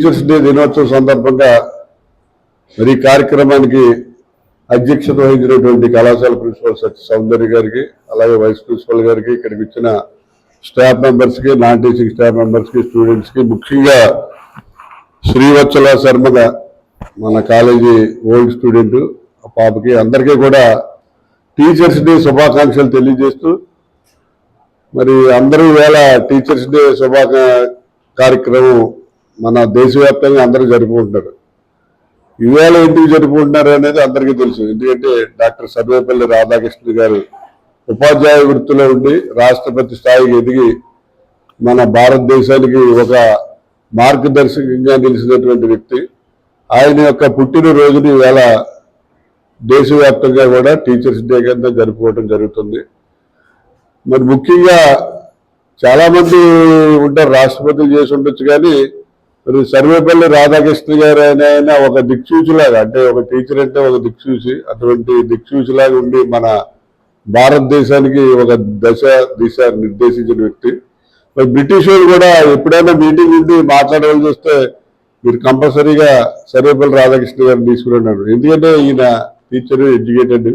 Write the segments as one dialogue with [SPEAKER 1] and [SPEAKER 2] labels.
[SPEAKER 1] Teachers day దినోత్సవం సందర్భంగా మరి కార్యక్రమానికి అధ్యక్షత వహించినటువంటి కళాశాల ప్రిన్సిపల్ సత్య సౌందర్య గారికి అలాగే వైస్ ప్రిన్సిపల్ గారికి ఇక్కడికి ఇచ్చిన స్టాఫ్ మెంబర్స్కి నాన్ టీచింగ్ స్టాఫ్ మెంబర్స్కి స్టూడెంట్స్కి ముఖ్యంగా శ్రీవత్సల శర్మద మన కాలేజీ ఓల్డ్ స్టూడెంట్ ఆ పాపకి అందరికీ కూడా టీచర్స్ డే శుభాకాంక్షలు తెలియజేస్తూ మరి అందరూ వేళ టీచర్స్ డే శుభాకా కార్యక్రమం మన దేశవ్యాప్తంగా అందరూ జరుపుకుంటారు ఇవాళ ఎందుకు జరుపుకుంటున్నారు అనేది అందరికీ తెలుసు. ఎందుకంటే డాక్టర్ సర్వేపల్లి రాధాకృష్ణ గారు ఉపాధ్యాయ వృత్తిలో ఉండి రాష్ట్రపతి స్థాయికి ఎదిగి మన భారతదేశానికి ఒక మార్గదర్శకంగా నిలిచినటువంటి వ్యక్తి. ఆయన యొక్క పుట్టినరోజుని ఇవాళ దేశవ్యాప్తంగా కూడా టీచర్స్ డే కింద జరుపుకోవడం జరుగుతుంది. మరి ముఖ్యంగా చాలామంది ఉంటారు రాష్ట్రపతులు చేసి ఉండొచ్చు కానీ మరి సర్వేపల్లి రాధాకృష్ణ గారు ఆయన ఆయన ఒక దిక్సూచిలాగా అంటే ఒక టీచర్ అంటే ఒక దిక్సూచి. అటువంటి దిక్సూచిలాగా ఉండి మన భారతదేశానికి ఒక దశ దిశ నిర్దేశించిన వ్యక్తి. మరి బ్రిటిష్ వాళ్ళు కూడా ఎప్పుడైనా మీటింగ్ ఉండి మాట్లాడవలసి వస్తే మీరు కంపల్సరీగా సర్వేపల్లి రాధాకృష్ణ గారిని తీసుకున్నాడు ఎందుకంటే ఈయన టీచర్ ఎడ్యుకేటెడ్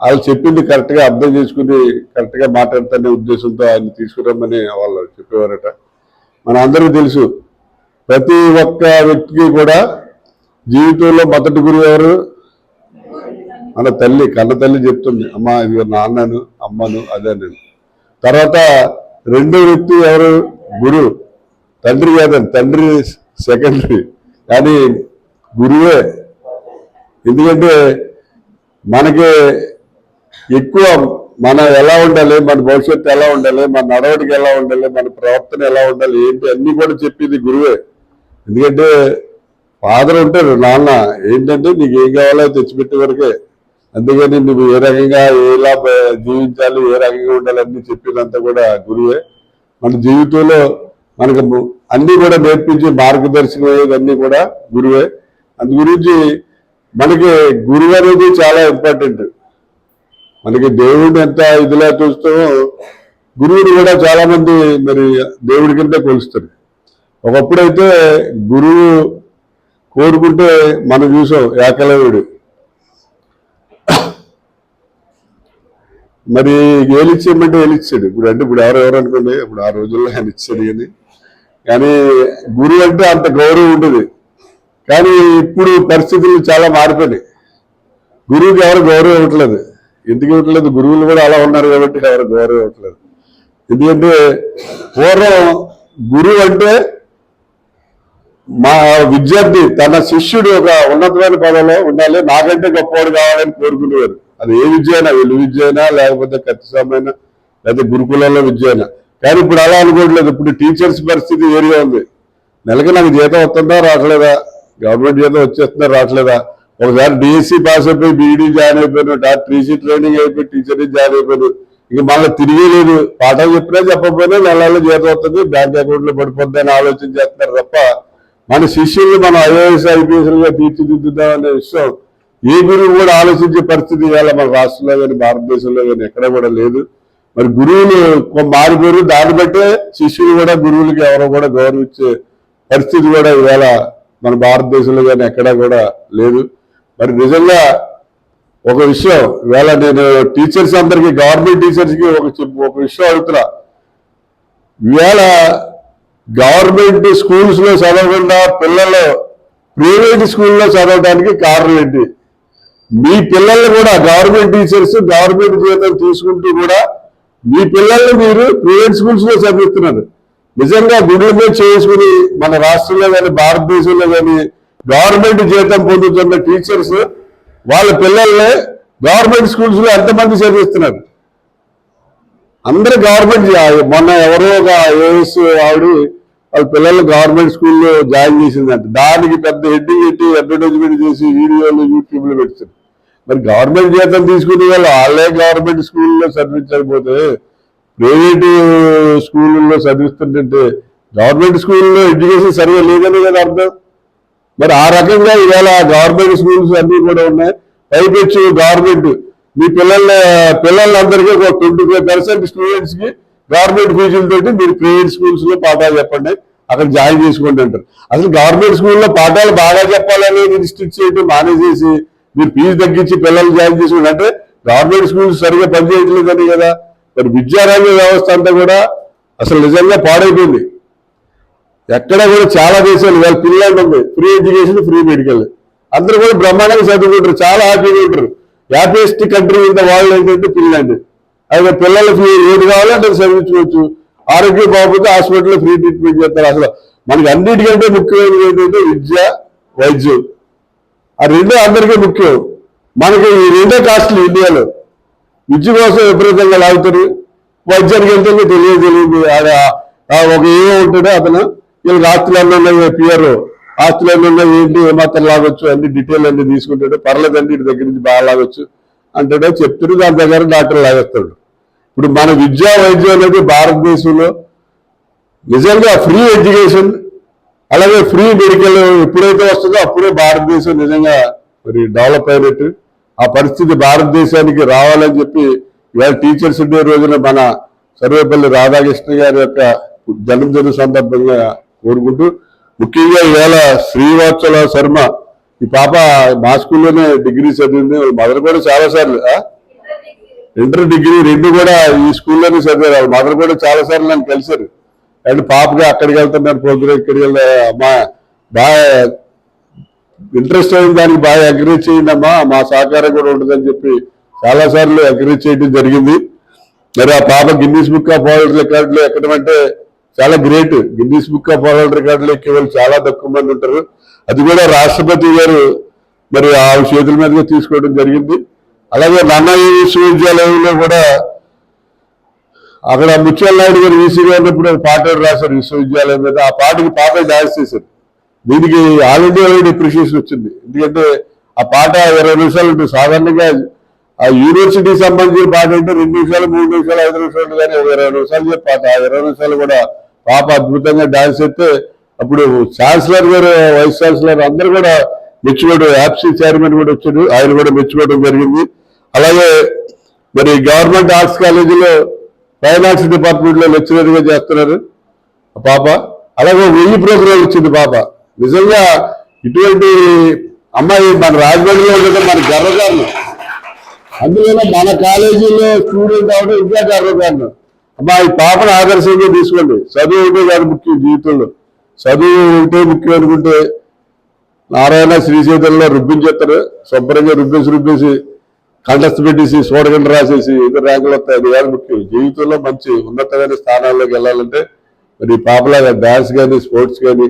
[SPEAKER 1] వాళ్ళు చెప్పింది కరెక్ట్గా అర్థం చేసుకుని కరెక్ట్గా మాట్లాడతానే ఉద్దేశంతో ఆయన తీసుకురమ్మని వాళ్ళు చెప్పేవారట. మన అందరికీ తెలుసు ప్రతి ఒక్క వ్యక్తికి కూడా జీవితంలో మొదటి గురువు ఎవరు? మన తల్లి కన్న తల్లి చెప్తుంది అమ్మ ఇది నాన్నను అమ్మను అదే నేను తర్వాత రెండో వ్యక్తి ఎవరు? గురువు తండ్రి కాదండి తండ్రి సెకండరీ. కానీ గురువే. ఎందుకంటే మనకి ఎక్కువ మన ఎలా ఉండాలి మన భవిష్యత్తు ఎలా ఉండాలి మన నడవడికి ఎలా ఉండాలి మన ప్రవర్తన ఎలా ఉండాలి ఏంటి అన్ని కూడా చెప్పింది గురువే. ఎందుకంటే ఫాదర్ ఉంటారు నాన్న ఏంటంటే నీకు ఏం కావాలో తెచ్చిపెట్టే వరకే. అందుకని నువ్వు ఏ రకంగా ఎలా జీవించాలి ఏ రకంగా ఉండాలి అన్ని చెప్పినంత కూడా గురువే. మన జీవితంలో మనకు అన్ని కూడా నేర్పించి మార్గదర్శకం అయ్యేది అన్ని కూడా గురువే. అందు గురించి మనకి గురువు అనేది చాలా ఇంపార్టెంట్. మనకి దేవుడిని ఎంత ఇదిలా చూస్తామో గురువుని కూడా చాలా మంది మరి దేవుడి కింద కొలుస్తారు. ఒకప్పుడైతే గురువు కోరుకుంటే మనం చూసాం ఏకలవ్యుడు. మరి ఏలిచ్చేయమంటే ఏలిచ్చాడు. ఇప్పుడు అంటే ఇప్పుడు ఎవరెవరు అనుకోండి ఇప్పుడు ఆ రోజుల్లో ఆయన ఇచ్చాడు కానీ కానీ గురువు అంటే అంత గౌరవం ఉంటుంది కానీ ఇప్పుడు పరిస్థితులు చాలా మారిపోయినాయి. గురువుకి ఎవరు గౌరవం ఇవ్వట్లేదు. ఎందుకు ఇవ్వట్లేదు? గురువులు కూడా అలా ఉన్నారు కాబట్టి ఎవరు గౌరవం ఇవ్వట్లేదు. ఎందుకంటే పూర్వం గురువు అంటే మా విద్యార్థి తన శిష్యుడు ఒక ఉన్నతమైన పదంలో ఉండాలి. నాకంటే గొప్పవాడు కావాలని కోరుకునేవారు. అది ఏ విద్య అయినా వెలు విద్య అయినా లేకపోతే ఖచ్చితమైన లేకపోతే గురుకులంలో విద్య అయినా. కానీ ఇప్పుడు అలా అనుకోవట్లేదు. ఇప్పుడు టీచర్స్ పరిస్థితి వేరుగా ఉంది. నెలకి నాకు జీతం వస్తుందా రావట్లేదా? గవర్నమెంట్ జీతం వచ్చేస్తుందా రావట్లేదా? ఒకసారి డిఎస్సి పాస్ అయిపోయి బీఈడీ జాయిన్ అయిపోయాను. టీసీ ట్రైనింగ్ అయిపోయి టీచర్ జాయిన్ అయిపోయాను. ఇక మళ్ళీ తిరిగి లేదు. పాఠం చెప్పినా చెప్పకపోయినా నెలలో జీతం వస్తుంది. బ్యాంక్ అకౌంట్లో పడిపోద్దని పడిపోద్ది అని ఆలోచన చేస్తున్నారు తప్ప మన శిష్యుల్ని మనం ఐఏఎస్ ఐపీఎస్లుగా తీర్చిదిద్దుదాం అనే విషయం ఏ గురువు కూడా ఆలోచించే పరిస్థితి ఇవాళ మన రాష్ట్రంలో కానీ భారతదేశంలో కానీ ఎక్కడ కూడా లేదు. మరి గురువులు మారిపోయారు దాన్ని బట్టే శిష్యులు కూడా గురువులకి ఎవరో కూడా గౌరవించే పరిస్థితి కూడా ఇవాళ మన భారతదేశంలో కానీ ఎక్కడా కూడా లేదు. మరి నిజంగా ఒక విషయం ఇవాళ నేను టీచర్స్ అందరికి గవర్నమెంట్ టీచర్స్కి ఒక చెప్పు- ఒక విషయం అడుగుతున్నా. ఇవాళ గవర్నమెంట్ స్కూల్స్లో చదవకుండా పిల్లలు ప్రైవేట్ స్కూల్లో చదవడానికి కారణం ఏంటి? మీ పిల్లల్ని కూడా గవర్నమెంట్ టీచర్స్ గవర్నమెంట్ జీతం తీసుకుంటూ కూడా మీ పిల్లల్ని మీరు ప్రైవేట్ స్కూల్స్లో చదివిస్తున్నారు. నిజంగా గుడ్ల మీద చేసుకుని మన రాష్ట్రంలో కానీ భారతదేశంలో కానీ గవర్నమెంట్ జీతం పొందుతున్న టీచర్స్ వాళ్ళ పిల్లల్ని గవర్నమెంట్ స్కూల్స్లో ఎంతమంది చదివిస్తున్నారు? అందరూ గవర్నమెంట్ మొన్న ఎవరో ఒక ఏఎస్ ఆవిడ వాళ్ళ పిల్లలు గవర్నమెంట్ స్కూల్లో జాయిన్ చేసిందంట. దానికి పెద్ద హెడ్డింగ్ పెట్టి అడ్వర్టైజ్మెంట్ చేసి వీడియోలు యూట్యూబ్లో పెడుతుంది మరి గవర్నమెంట్ జీతం తీసుకునే వాళ్ళు వాళ్ళే గవర్నమెంట్ స్కూల్లో చదివించకపోతే ప్రైవేట్ స్కూళ్ళలో చదివిస్తుంటే గవర్నమెంట్ స్కూల్లో ఎడ్యుకేషన్ సరిగా లేదని కదా అర్థం? మరి ఆ రకంగా ఇవాళ గవర్నమెంట్ స్కూల్స్ అన్నీ కూడా ఉన్నాయి. పైపెచ్చు గవర్నమెంట్ మీ పిల్లల పిల్లలందరికీ ఒక ట్వంటీ ఫైవ్ పర్సెంట్ స్టూడెంట్స్కి గవర్నమెంట్ ఫీజులతోటి మీరు ప్రైవేట్ స్కూల్స్లో పాఠాలు చెప్పండి అక్కడ జాయిన్ చేసుకోండి అంటారు. అసలు గవర్నమెంట్ స్కూల్లో పాఠాలు బాగా చెప్పాలని రిస్ట్రిక్ట్ చేయడం మానేసేసి మీరు ఫీజు తగ్గించి పిల్లలు జాయిన్ చేసుకోండి. అంటే గవర్నమెంట్ స్కూల్స్ సరిగా పనిచేయట్లేదని కదా. మరి విద్యారంగ వ్యవస్థ అంతా కూడా అసలు నిజంగా పాడైపోయింది. ఎక్కడ కూడా చాలా దేశాలు వాళ్ళ పిల్లలు ఉంది. Free education free medical. అందరూ కూడా బ్రహ్మాండంగా చదువుకుంటారు చాలా హ్యాపీగా ఉంటారు. Happiest country in the world ఏంటంటే ఫిన్లాండ్. అయితే పిల్లలకి ఏది కావాలంటే అది చదివించుకోవచ్చు ఆరోగ్యం బాగుపోతే హాస్పిటల్లో ఫ్రీ ట్రీట్మెంట్ చేస్తారు. అసలు మనకి అన్నిటికంటే ముఖ్యమైనది ఏంటంటే విద్య వైద్యం. ఆ రెండే అందరికీ ముఖ్యం. మనకి ఈ రెండే కాస్ట్లు ఇండియాలో. విద్య కోసం విపరీతంగా లాగుతారు. వైద్యానికి వెళ్తే తెలియదు తెలియదు. ఒక ఏమో ఉంటాడో అతను వీళ్ళకి ఆస్తులు అన్నీ ఉన్నాయి పిఆర్ఓ ఆస్తులు అన్నీ ఉన్నాయి ఏంటి ఏమాత్రం లాగొచ్చు అన్ని డీటెయిల్ అన్ని తీసుకుంటాడు. పర్లేదండి ఇటు దగ్గర నుంచి బాగా లాగొచ్చు అంటాడో. చెప్తాడు దాని దగ్గర డాక్టర్ లాగేస్తాడు. ఇప్పుడు మన విద్యా వైద్యం అనేది భారతదేశంలో నిజంగా ఫ్రీ ఎడ్యుకేషన్ అలాగే ఫ్రీ మెడికల్ ఎప్పుడైతే వస్తుందో అప్పుడే భారతదేశం నిజంగా మరి డెవలప్ అయినట్టు. ఆ పరిస్థితి భారతదేశానికి రావాలని చెప్పి ఇవాళ టీచర్స్ డే రోజున మన సర్వేపల్లి రాధాకృష్ణ గారి యొక్క జన్మదిన సందర్భంగా కోరుకుంటూ ముఖ్యంగా ఇవాళ శ్రీవాత్సల శర్మ ఈ పాప మా స్కూల్లోనే డిగ్రీ చదివింది వాళ్ళ మదర్ కూడా చాలా సార్లు ఇంటర్ డిగ్రీ రెండు కూడా ఈ స్కూల్లోనే చదివారు. వాళ్ళ మదర్ కూడా చాలా సార్లు నన్ను కలిశారు. అండ్ పాపగా అక్కడికి వెళ్తున్నారు ప్రోగ్రామ్ ఇక్కడికి వెళ్తా బాగా ఇంట్రెస్ట్ అయిన దానికి బాగా ఎంకరేజ్ చేయండి అమ్మా మా సహకారం కూడా ఉంటుందని చెప్పి చాలా సార్లు ఎంకరేజ్ చేయడం జరిగింది. మరి ఆ పాప గిన్నీస్ బుక్ ఆఫ్ వరల్డ్ రికార్డులు ఎక్కడమంటే చాలా great Guinness book of world రికార్డులు ఎక్కేవాళ్ళు చాలా తక్కువ మంది ఉంటారు. అది కూడా రాష్ట్రపతి గారు మరి ఆ చేతుల మీదుగా తీసుకోవడం జరిగింది. అలాగే నన్నయ్య విశ్వవిద్యాలయంలో కూడా అక్కడ ముత్యాల నాయుడు గారు ఈసీగా ఉన్నప్పుడు పాటలు రాశారు విశ్వవిద్యాలయం మీద. ఆ పాటకి పాప డాన్స్ చేశారు. దీనికి ఆల్ ఇండియా వైడ్ అప్రిషియేషన్ వచ్చింది. ఎందుకంటే ఆ పాట ఇరవై నిమిషాలు ఉంటుంది. సాధారణంగా ఆ యూనివర్సిటీ సంబంధించిన పాట అంటే రెండు నిమిషాలు మూడు నిమిషాలు ఐదు నిమిషాలు కానీ ఒక ఇరవై నిమిషాలు పాట. ఆ ఇరవై నిమిషాలు కూడా పాప అద్భుతంగా డాన్స్ చేస్తే అప్పుడు ఛాన్సలర్ గారు వైస్ ఛాన్సలర్ అందరూ కూడా మెచ్చుకోవడం యాప్సీ చైర్మన్ కూడా వచ్చాడు ఆయన కూడా మెచ్చుకోవడం జరిగింది. అలాగే మరి గవర్నమెంట్ ఆర్ట్స్ కాలేజీలో ఫైన్ ఆర్ట్స్ డిపార్ట్మెంట్లో లెక్చరర్గా చేస్తున్నారు పాప. అలాగే వెయ్యి ప్రోగ్రాం ఇచ్చింది పాప. నిజంగా ఇటువంటి అమ్మాయి మన రాజమండ్రిలో ఉండడం మన గర్వకారణం అందువల్ల మన కాలేజీలో స్టూడెంట్ అవడం ఇంకా గర్వకారణం అమ్మా ఈ పాపను ఆదర్శంగా తీసుకోండి. చదువు ఒకటే కాదు ముఖ్యం జీవితంలో. చదువు ఒకటే ముఖ్యం అనుకుంటే నారాయణ శ్రీశైలంలో రుబ్బించేస్తారు. శుభ్రంగా రుబ్బేసి రుబ్బేసి కంటస్థ పెట్టేసి సోడగంట రాసేసి ఇతర ర్యాంకులు వస్తాయి. అది కాదు ముఖ్యం. జీవితంలో మంచి ఉన్నతమైన స్థానాల్లోకి వెళ్ళాలంటే మరి పాపలాగా డాన్స్ కానీ స్పోర్ట్స్ కానీ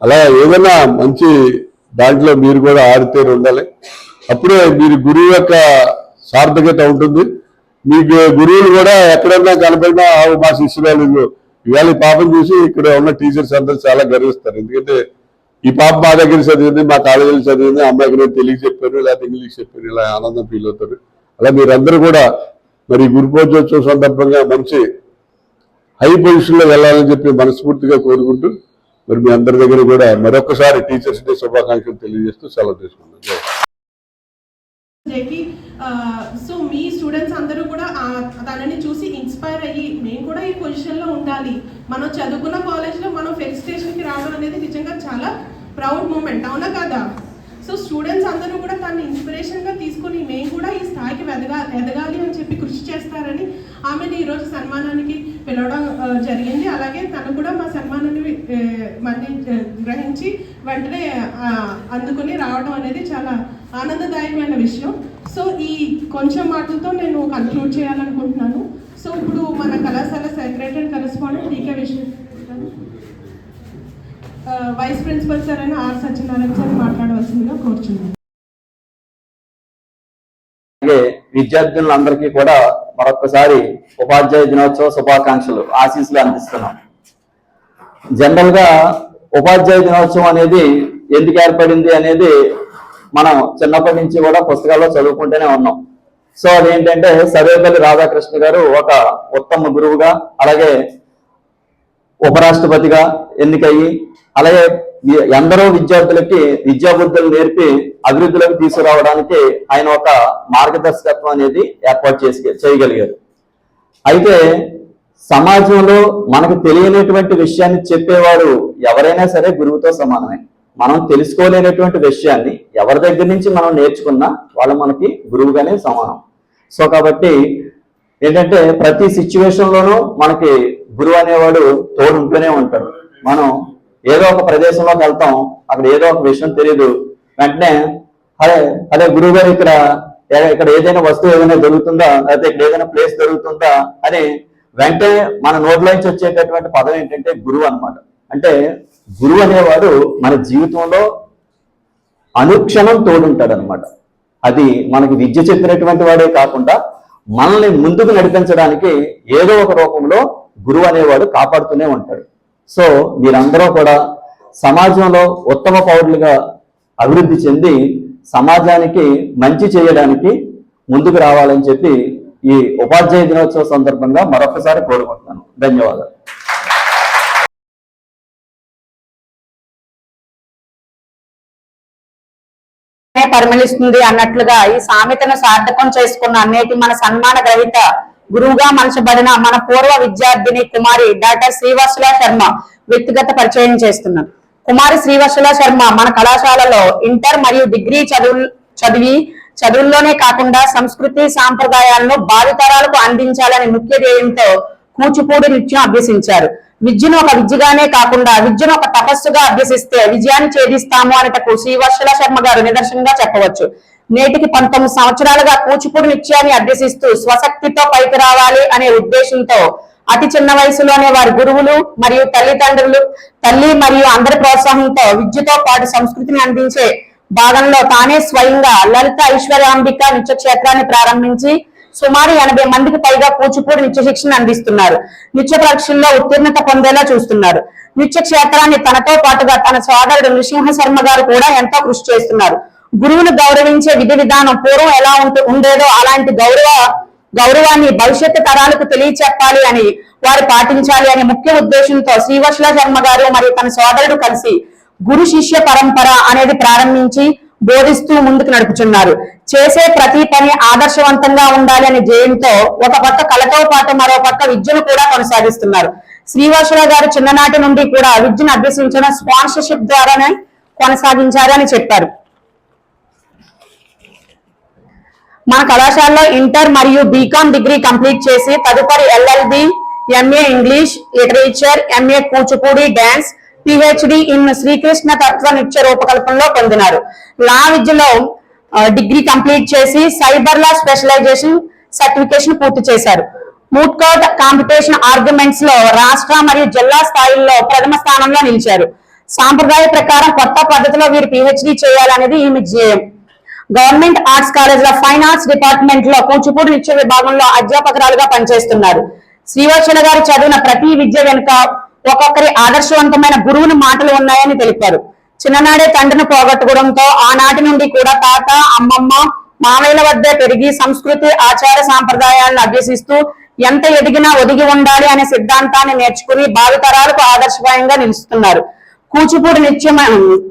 [SPEAKER 1] అలా ఏదైనా మంచి దాంట్లో మీరు కూడా ఆడితే ఉండాలి. అప్పుడే మీరు గురువు యొక్క సార్థకత ఉంటుంది. మీకు గురువులు కూడా ఎక్కడన్నా కనపడినా "ఆవు మా శిష్యురాలు ఇవాళ పాపం చూసి ఇక్కడ ఉన్న టీచర్స్ అందరూ చాలా గర్విస్తారు. ఎందుకంటే ఈ పాప మా దగ్గర చదివింది మా కాలేజీలో చదివింది అమ్మాయికి నేను తెలుగు చెప్పాను లేకపోతే ఇంగ్లీష్ చెప్పాను ఇలా ఆనందం ఫీల్ అవుతారు. అలా మీరందరూ కూడా మరి గురు పూజోత్సవం సందర్భంగా మంచి హై పొజిషన్లో వెళ్ళాలని చెప్పి మనస్ఫూర్తిగా కోరుకుంటూ మరి మీ అందరి దగ్గర కూడా మరొకసారి టీచర్స్ డే శుభాకాంక్షలు తెలియజేస్తూ సెలవు తీసుకున్నాను
[SPEAKER 2] సో మీ స్టూడెంట్స్ అందరూ కూడా తనని చూసి ఇన్స్పైర్ అయ్యి మేము కూడా ఈ పొజిషన్లో ఉండాలి. మనం చదువుకున్న కాలేజ్లో మనం ఫెలిసిటేషన్కి రావడం అనేది నిజంగా చాలా ప్రౌడ్ మూమెంట్ అవునా కదా? సో స్టూడెంట్స్ అందరూ కూడా తను ఇన్స్పిరేషన్గా తీసుకొని మేము కూడా ఈ స్థాయికి ఎదగా ఎదగాలి అని చెప్పి కృషి చేస్తారని ఆమెను ఈరోజు సన్మానానికి పిలవడం జరిగింది. అలాగే తను కూడా మా సన్మానాన్ని మళ్ళీ గ్రహించి వెంటనే అందుకుని రావడం అనేది చాలా ఆనందదాయకమైన విషయం. సో ఈ కొంచెం మాటలతో నేను కన్క్లూడ్ చేయాలనుకుంటున్నాను సో ఇప్పుడు మన కళాశాల secretary and correspondent D K Vishnu vice principal sir అయిన ఆర్ సత్యనారాయణ సార్ మాట్లాడవలసిందిగా కోరుచున్నాను.
[SPEAKER 3] అలాగే విద్యార్థులందరికీ కూడా మరొకసారి ఉపాధ్యాయ దినోత్సవ శుభాకాంక్షలు ఆశీస్సులు అందిస్తున్నాం. జనరల్గా ఉపాధ్యాయ దినోత్సవం అనేది ఎందుకు ఏర్పడింది అనేది మనం చిన్నప్పటి నుంచి కూడా పుస్తకాల్లో చదువుకుంటూనే ఉన్నాం. సో అదేంటంటే సర్వేపల్లి రాధాకృష్ణ గారు ఒక ఉత్తమ గురువుగా అలాగే ఉపరాష్ట్రపతిగా ఎన్నికయ్యి అలాగే ఎందరో విద్యార్థులకి విద్యాబుద్ధులు నేర్పి అభివృద్ధిలోకి తీసుకురావడానికి ఆయన ఒక మార్గదర్శకత్వం అనేది ఏర్పాటు చేసి చేయగలిగారు. అయితే సమాజంలో మనకు తెలియనటువంటి విషయాన్ని చెప్పేవారు ఎవరైనా సరే గురువుతో సమానమే. మనం తెలుసుకోలేనటువంటి విషయాన్ని ఎవరి దగ్గర నుంచి మనం నేర్చుకున్నా వాళ్ళు మనకి గురువుగానే సమానం. సో కాబట్టి ఏంటంటే ప్రతి సిచ్యువేషన్లోనూ మనకి గురువు అనేవాడు తోడు ఉంటూనే ఉంటాడు. మనం ఏదో ఒక ప్రదేశంలోకి వెళ్తాం అక్కడ ఏదో ఒక విషయం తెలియదు వెంటనే అదే అదే గురువు గారు ఇక్కడ ఇక్కడ ఏదైనా వస్తువు ఏదైనా దొరుకుతుందా? లేకపోతే ఇక్కడ ఏదైనా ప్లేస్ దొరుకుతుందా? అని వెంటనే మన నోట్లోంచి వచ్చేటటువంటి పదం ఏంటంటే గురువు అన్నమాట. అంటే గురువు అనేవాడు మన జీవితంలో అనుక్షణం తోడుంటాడు అనమాట అది మనకి విద్య చెప్పినటువంటి వాడే కాకుండా మనల్ని ముందుకు నడిపించడానికి ఏదో ఒక రూపంలో గురువు అనేవాడు కాపాడుతూనే ఉంటాడు. సో మీరందరూ కూడా సమాజంలో ఉత్తమ పౌరులుగా అభివృద్ధి చెంది సమాజానికి మంచి చేయడానికి ముందుకు రావాలని చెప్పి ఈ ఉపాధ్యాయ దినోత్సవ సందర్భంగా మరొకసారి కోరుకుంటున్నాను. ధన్యవాదాలు.
[SPEAKER 4] పరిమళిస్తుంది అన్నట్లుగా ఈ సామెతను సార్థకం చేసుకున్న నేటి మన సన్మాన గ్రహీత గురువుగా మలచబడిన మన పూర్వ విద్యార్థిని కుమారి డాక్టర్ శ్రీవాసుల శర్మ వ్యక్తిగత పరిచయం చేస్తున్నాను కుమారి శ్రీవాసుల శర్మ మన కళాశాలలో ఇంటర్ మరియు డిగ్రీ చదువు చదివి చదువుల్లోనే కాకుండా సంస్కృతి సాంప్రదాయాలను భావితరాలకు అందించాలని ముఖ్య ధ్యేయంతో కూచిపూడి నృత్యం అభ్యసించారు. విద్యను ఒక విద్యగానే కాకుండా విద్యను ఒక తపస్సుగా అభ్యసిస్తే విజయాన్ని ఛేదిస్తాము అనేటకు శ్రీవర్షల శర్మ గారు నిదర్శనంగా చెప్పవచ్చు. నేటికి పంతొమ్మిది సంవత్సరాలుగా కూచిపూడి నృత్యాన్ని అభ్యసిస్తూ స్వశక్తితో పైకి రావాలి అనే ఉద్దేశంతో అతి చిన్న వయసులోనే వారి గురువులు మరియు తల్లిదండ్రులు తల్లి మరియు అందరి ప్రోత్సాహంతో విద్యతో పాటు సంస్కృతిని అందించే భాగంలో తానే స్వయంగా లలిత ఐశ్వర్యాంబిక నృత్య క్షేత్రాన్ని ప్రారంభించి సుమారు ఎనభై మందికి పైగా కూచిపూడి నృత్య శిక్షణ అందిస్తున్నారు. నృత్య పరీక్షల్లో ఉత్తీర్ణత పొందేలా చూస్తున్నారు. నృత్య క్షేత్రాన్ని తనతో పాటుగా తన సోదరుడు నృసింహ శర్మ గారు కూడా ఎంతో కృషి చేస్తున్నారు. గురువును గౌరవించే విధి విధానం పూర్వం ఎలా ఉండేదో అలాంటి గౌరవ గౌరవాన్ని భవిష్యత్తు తరాలకు తెలియచెప్పాలి అని వారు పాటించాలి అనే ముఖ్య ఉద్దేశంతో శ్రీవత్సల శర్మ గారు మరియు తన సోదరుడు కలిసి గురు శిష్య పరంపర అనేది ప్రారంభించి బోధిస్తూ ముందుకు నడుపుచున్నారు. చేసే ప్రతి పని ఆదర్శవంతంగా ఉండాలి అనే జయంతో ఒక పక్క కళతో పాటు మరో పక్క విద్యను కూడా కొనసాగిస్తున్నారు. శ్రీవాసురావు గారు చిన్ననాటి నుండి కూడా విద్యను అభ్యసించిన స్పాన్సర్షిప్ ద్వారానే కొనసాగించారని చెప్పారు. మన కళాశాలలో ఇంటర్ మరియు బీకామ్ డిగ్రీ కంప్లీట్ చేసి తదుపరి LLB MA English literature MA Kuchipudi dance PhD in Srikrishna తత్వ నృత్య రూపకల్పనలో పొందినారు. లా విద్యలో డిగ్రీ కంప్లీట్ చేసి సైబర్ లా స్పెషలైజేషన్ సర్టిఫికేషన్ పూర్తి చేశారు. మూట్కోట్ కాంపిటీషన్ ఆర్గ్యుమెంట్స్లో రాష్ట్ర మరియు జిల్లా స్థాయిల్లో ప్రథమ స్థానంలో నిలిచారు. సాంప్రదాయ ప్రకారం కొత్త పద్ధతిలో వీరు పిహెచ్డి చేయాలనేది ఈమె ధ్యేయం. గవర్నమెంట్ ఆర్ట్స్ కాలేజ్లో ఫైన్ ఆర్ట్స్ డిపార్ట్మెంట్లో కూచిపూడి నృత్య విభాగంలో అధ్యాపకురాలుగా పనిచేస్తున్నారు. శ్రీవత్సల గారు చదివిన ప్రతి విద్య వెనుక ఒక్కొక్కరి ఆదర్శవంతమైన గురువుని మాటలు ఉన్నాయని తెలిపారు. చిన్ననాడే తండ్రిని పోగొట్టుకోవడంతో ఆనాటి నుండి కూడా తాత అమ్మమ్మ మామయ్యల వద్దే పెరిగి సంస్కృతి ఆచార సాంప్రదాయాలను అభ్యసిస్తూ ఎంత ఎదిగినా ఒదిగి ఉండాలి అనే సిద్ధాంతాన్ని నేర్చుకుని భావితరాలకు ఆదర్శప్రాయంగా నిలుస్తున్నారు. కూచిపూడి నృత్యం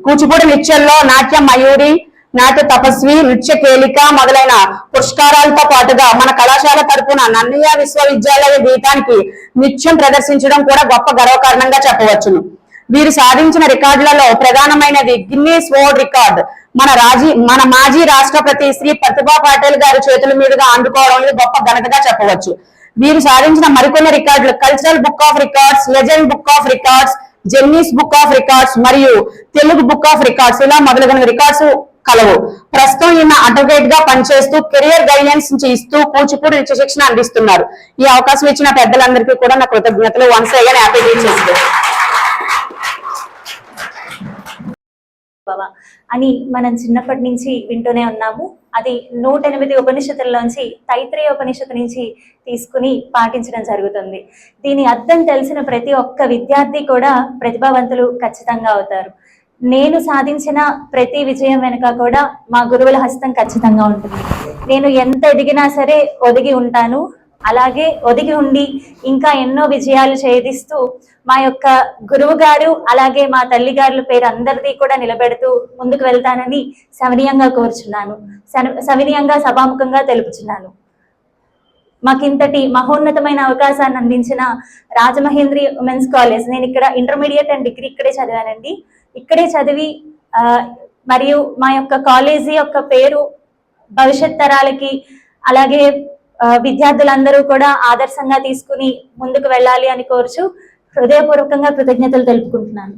[SPEAKER 4] కూచిపూడి నృత్యంలో నాట్యం మయూరి నాట్య తపస్వి నృత్య కేలిక మొదలైన పురస్కారాలతో పాటుగా మన కళాశాల తరఫున నన్నయ్య విశ్వవిద్యాలయ గీతానికి నిత్యం ప్రదర్శించడం కూడా గొప్ప గర్వకారణంగా చెప్పవచ్చును. వీరు సాధించిన రికార్డులలో ప్రధానమైనది గిన్నీస్ వరల్డ్ రికార్డ్. మన రాజీ మన మాజీ రాష్ట్రపతి శ్రీ ప్రతిభా పాటిల్ గారి చేతుల మీదుగా అందుకోవడం అనేది గొప్ప ఘనతగా చెప్పవచ్చు. వీరు సాధించిన మరికొన్ని రికార్డులు cultural book of records legend book of records Guinness book of records మరియు తెలుగు బుక్ ఆఫ్ రికార్డ్స్ ఇలా మొదలగున రికార్డ్స్ కలవు. ప్రస్తుతం ఈయన అడ్వకేట్గా పనిచేస్తూ కెరియర్ గైడెన్స్ ఇస్తూ కూచిపూడి నృత్య శిక్షణ అందిస్తున్నారు. ఈ అవకాశం ఇచ్చిన పెద్దలందరికీ కూడా నా కృతజ్ఞతలు. వన్స్ అయ్యాన్ అప్రిషియేట్ టీచర్స్
[SPEAKER 5] అని మనం చిన్నప్పటి నుంచి వింటూనే ఉన్నాము. అది నూట ఎనిమిది ఉపనిషత్తుల్లోంచి తైత్రేయ ఉపనిషత్తు నుంచి తీసుకుని పాటించడం జరుగుతుంది. దీని అర్థం తెలిసిన ప్రతి ఒక్క విద్యార్థి కూడా ప్రతిభావంతులు ఖచ్చితంగా అవుతారు. నేను సాధించిన ప్రతి విజయం వెనుక కూడా మా గురువుల హస్తం ఖచ్చితంగా ఉంటుంది. నేను ఎంత ఎదిగినా సరే ఒదిగి ఉంటాను. అలాగే ఒదిగి ఉండి ఇంకా ఎన్నో విజయాలు చేధిస్తూ మా యొక్క గురువు గారు అలాగే మా తల్లి గారుల పేరు అందరిది కూడా నిలబెడుతూ ముందుకు వెళ్తానని సవినీయంగా కోరుచున్నాను. సవినీయంగా సభాముఖంగా తెలుపుచున్నాను. మాకింతటి మహోన్నతమైన అవకాశాన్ని అందించిన రాజమహేంద్రి ఉమెన్స్ కాలేజ్. నేను ఇక్కడ ఇంటర్మీడియట్ అండ్ డిగ్రీ ఇక్కడే చదివానండి. ఇక్కడే చదివి ఆ, మరియు మా యొక్క కాలేజీ యొక్క పేరు భవిష్యత్ తరాలకి అలాగే ఆ, విద్యార్థులందరూ కూడా ఆదర్శంగా తీసుకుని ముందుకు వెళ్ళాలి అని కోరుచు హృదయపూర్వకంగా కృతజ్ఞతలు తెలుపుకుంటున్నాను.